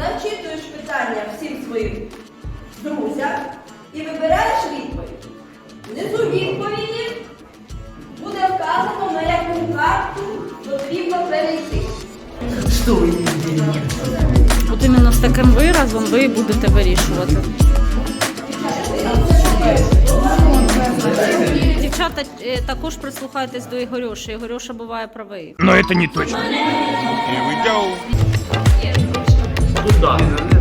зачитуєш питання всім своїм друзям і вибираєш відповідь. Внизу відповіді буде вказано, на яку карту потрібно перейти. От іменно з таким виразом ви будете вирішувати. Дівчата е, також прислухайтесь до Ігорюші. Ігорюша буває правий. Но это не точно. Uludağ.